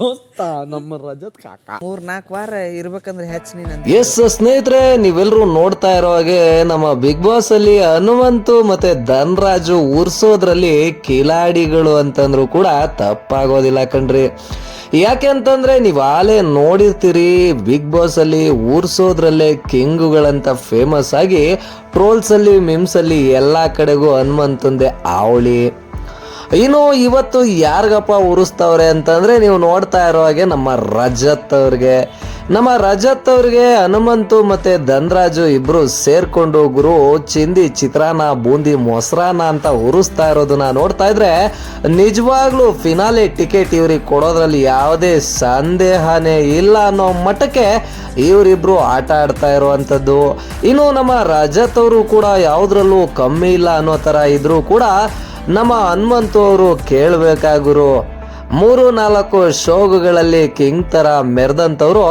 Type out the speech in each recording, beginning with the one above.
ದೋಸ್ತ ನಮ್ಮ ರಜತ್ ಕಾಕ. ಮೂರ್ ನಾಲ್ಕು ವಾರ ಇರ್ಬೇಕಂದ್ರೆ ಹೆಚ್ಚು ನೀನು ಎಸ್ ಸ್ನೇಹಿತರೆ ನೀವೆಲ್ಲರೂ ನೋಡ್ತಾ ಇರೋ ಹಾಗೆ ನಮ್ಮ ಬಿಗ್ ಬಾಸ್ ಅಲ್ಲಿ ಹನುಮಂತು ಮತ್ತೆ ಧನ್ರಾಜು ಉರ್ಸೋದ್ರಲ್ಲಿ ಕಿಲಾಡಿಗಳು ಅಂತಂದ್ರು ಕೂಡ ತಪ್ಪಾಗೋದಿಲ್ಲ ಕಣ್ರಿ. ಯಾಕೆ ಅಂತಂದ್ರೆ ನೀವ್ ಆಲೇ ನೋಡಿರ್ತೀರಿ ಬಿಗ್ ಬಾಸ್ ಅಲ್ಲಿ ಊರ್ಸೋದ್ರಲ್ಲೇ ಕಿಂಗುಗಳಂತ ಫೇಮಸ್ ಆಗಿ ಟ್ರೋಲ್ಸ್ ಅಲ್ಲಿ ಮಿಮ್ಸ್ ಅಲ್ಲಿ ಎಲ್ಲಾ ಕಡೆಗೂ ಹನುಮಂತಂದೆ ಆವಳಿ. ಇನ್ನು ಇವತ್ತು ಯಾರಿಗಪ್ಪ ಉರಿಸ್ತವ್ರೆ ಅಂತಂದ್ರೆ ನೀವು ನೋಡ್ತಾ ಇರೋ ಹಾಗೆ ನಮ್ಮ ರಜತ್ ಅವ್ರಿಗೆ. ನಮ್ಮ ರಜತ್ ಅವ್ರಿಗೆ ಹನುಮಂತು ಮತ್ತೆ ಧನ್ರಾಜು ಇಬ್ರು ಸೇರ್ಕೊಂಡು ಗುರು ಚಿಂದಿ, ಚಿತ್ರಾನ್ನ, ಬೂಂದಿ ಮೊಸರಾನ ಅಂತ ಉರಿಸ್ತಾ ಇರೋದನ್ನ ನೋಡ್ತಾ ಇದ್ರೆ ನಿಜವಾಗ್ಲೂ ಫಿನಾಲೆ ಟಿಕೆಟ್ ಇವ್ರಿಗೆ ಕೊಡೋದ್ರಲ್ಲಿ ಯಾವುದೇ ಸಂದೇಹನೇ ಇಲ್ಲ ಅನ್ನೋ ಮಟ್ಟಕ್ಕೆ ಇವರಿಬ್ರು ಆಟ ಆಡ್ತಾ ಇರುವಂಥದ್ದು. ಇನ್ನು ನಮ್ಮ ರಜತ್ ಅವರು ಕೂಡ ಯಾವುದ್ರಲ್ಲೂ ಕಮ್ಮಿ ಇಲ್ಲ ಅನ್ನೋ ಥರ ಇದ್ರು ಕೂಡ ನಮ್ಮ ಹನುಮಂತು ಅವರು ಕೇಳಬೇಕಾಗುರು. ಮೂರು, ನಾಲ್ಕು ಶೋಗಳಲ್ಲಿ ಕಿಂಗ್ ತರ ಮೆರೆದಂಥವ್ರು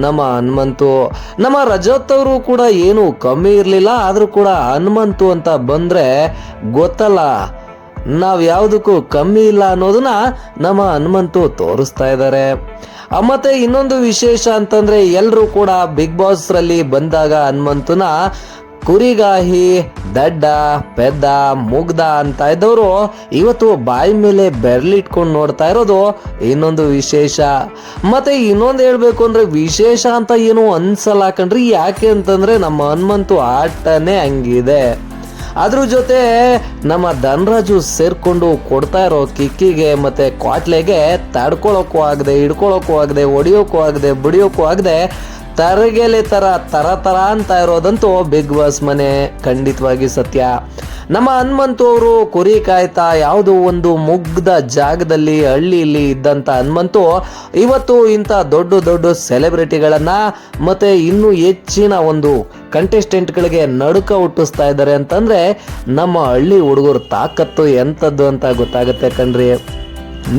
ನಮ್ಮ ಹನುಮಂತು. ನಮ್ಮ ರಜತ್ ಅವರು ಕೂಡ ಏನು ಕಮ್ಮಿ ಇರಲಿಲ್ಲ, ಆದರೂ ಕೂಡ ಹನುಮಂತು ಅಂತ ಬಂದರೆ ಗೊತ್ತಲ್ಲ. ನಾವು ಯಾವುದಕ್ಕೂ ಕಮ್ಮಿ ಇಲ್ಲ ಅನ್ನೋದನ್ನ ನಮ್ಮ ಹನುಮಂತು ತೋರಿಸ್ತಾ ಇದ್ದಾರೆ ಮತ್ತೆ ಇನ್ನೊಂದು ವಿಶೇಷ ಅಂತಂದ್ರೆ ಎಲ್ಲರೂ ಕೂಡ ಬಿಗ್ ಬಾಸ್ ರಲ್ಲಿ ಬಂದಾಗ ಹನುಮಂತನ ಕುರಿಗಾಹಿ ದಡ್ಡ, ಪೆದ್ದ ಮುಗ್ದ ಅಂತ ಇದ್ದವರು ಇವತ್ತು ಬಾಯಿ ಮೇಲೆ ಬೆರಳಿಟ್ಕೊಂಡು ನೋಡ್ತಾ ಇರೋದು ಇನ್ನೊಂದು ವಿಶೇಷ. ಮತ್ತೆ ಇನ್ನೊಂದು ಹೇಳ್ಬೇಕು ಅಂದ್ರೆ ವಿಶೇಷ ಅಂತ ಏನು ಅನ್ಸಲ್ಲ ಕಣ್ರಿ, ಯಾಕೆ ಅಂತಂದ್ರೆ ನಮ್ಮ ಹನುಮಂತು ಆಟನೇ ಹಂಗಿದೆ. ಅದ್ರ ಜೊತೆ ನಮ್ಮ ಧನರಾಜು ಸೇರ್ಕೊಂಡು ಕೊಡ್ತಾ ಇರೋ ಕಿಕ್ಕಿಗೆ ಮತ್ತೆ ಕ್ವಾಟ್ಲೆಗೆ ತಡ್ಕೊಳಕ್ಕೂ ಆಗದೆ, ಹಿಡ್ಕೊಳಕ್ಕೂ ಆಗದೆ, ಹೊಡಿಯೋಕ್ಕೂ ಆಗದೆ, ಬಿಡಿಯೋಕ್ಕೂ ಆಗದೆ ತರಗೆಲೆ ತರ ತರ ತರ ಅಂತ ಇರೋದಂತೂ ಬಿಗ್ ಬಾಸ್ ಮನೆ, ಖಂಡಿತವಾಗಿ ಸತ್ಯ. ನಮ್ಮ ಹನುಮಂತು ಅವರು ಕುರಿ ಕಾಯ್ತಾ ಯಾವುದೋ ಒಂದು ಮುಗ್ಧ ಜಾಗದಲ್ಲಿ ಹಳ್ಳಿಯಲ್ಲಿ ಇದ್ದಂತ ಹನುಮಂತು ಇವತ್ತು ಇಂಥ ದೊಡ್ಡ ದೊಡ್ಡ ಸೆಲೆಬ್ರಿಟಿಗಳನ್ನ ಮತ್ತೆ ಇನ್ನೂ ಹೆಚ್ಚಿನ ಒಂದು ಕಂಟೆಸ್ಟೆಂಟ್ಗಳಿಗೆ ನಡುಕ ಹುಟ್ಟಿಸ್ತಾ ಇದ್ದಾರೆ ಅಂತಂದ್ರೆ ನಮ್ಮ ಹಳ್ಳಿ ಹುಡುಗರು ತಾಕತ್ತು ಎಂಥದ್ದು ಅಂತ ಗೊತ್ತಾಗುತ್ತೆ ಕಣ್ರಿ.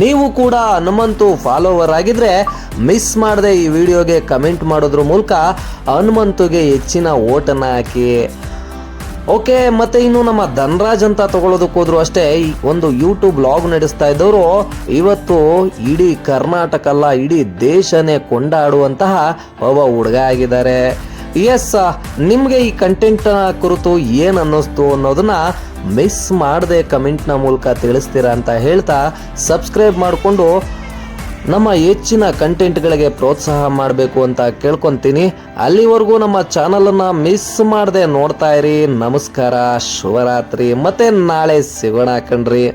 ನೀವು ಕೂಡ ಹನುಮಂತು ಫಾಲೋವರ್ ಆಗಿದ್ರೆ ಮಿಸ್ ಮಾಡದೆ ಈ ವಿಡಿಯೋಗೆ ಕಮೆಂಟ್ ಮಾಡೋದ್ರ ಮೂಲಕ ಹನುಮಂತುಗೆ ಹೆಚ್ಚಿನ ಓಟನ್ನು ಹಾಕಿ. ಓಕೆ ಮತ್ತೆ ಇನ್ನು ನಮ್ಮ ಧನ್ರಾಜ್ ಅಂತ ತಗೊಳ್ಳೋದಕ್ಕೆ ಹೋದ್ರು ಅಷ್ಟೇ ಒಂದು ಯೂಟ್ಯೂಬ್ ಬ್ಲಾಗ್ ನಡೆಸ್ತಾ ಇದ್ದವರು, ಇವತ್ತು ಇಡೀ ಕರ್ನಾಟಕ ಅಲ್ಲ, ಇಡೀ ದೇಶನೇ ಕೊಂಡಾಡುವಂತಹ ಒಬ್ಬ ಹುಡುಗ ಆಗಿದ್ದಾರೆ. ಎಸ್ ನಿಮಗೆ ಈ ಕಂಟೆಂಟ್ ಕುರಿತು ಏನು ಅನ್ನಿಸ್ತು ಅನ್ನೋದನ್ನ ಮಿಸ್ ಮಾಡದೆ ಕಮೆಂಟ್ನ ಮೂಲಕ ತಿಳಿಸ್ತೀರಾ ಅಂತ ಹೇಳ್ತಾ ಸಬ್ಸ್ಕ್ರೈಬ್ ಮಾಡಿಕೊಂಡು ನಮ್ಮ ಹೆಚ್ಚಿನ ಕಂಟೆಂಟ್ಗಳಿಗೆ ಪ್ರೋತ್ಸಾಹ ಮಾಡಬೇಕು ಅಂತ ಕೇಳ್ಕೊತೀನಿ. ಅಲ್ಲಿವರೆಗೂ ನಮ್ಮ ಚಾನಲನ್ನು ಮಿಸ್ ಮಾಡದೆ ನೋಡ್ತಾ ಇರಿ. ನಮಸ್ಕಾರ, ಶುಭರಾತ್ರಿ. ಮತ್ತೆ ನಾಳೆ ಸಿಗೋಣ ಕಣ್ರಿ.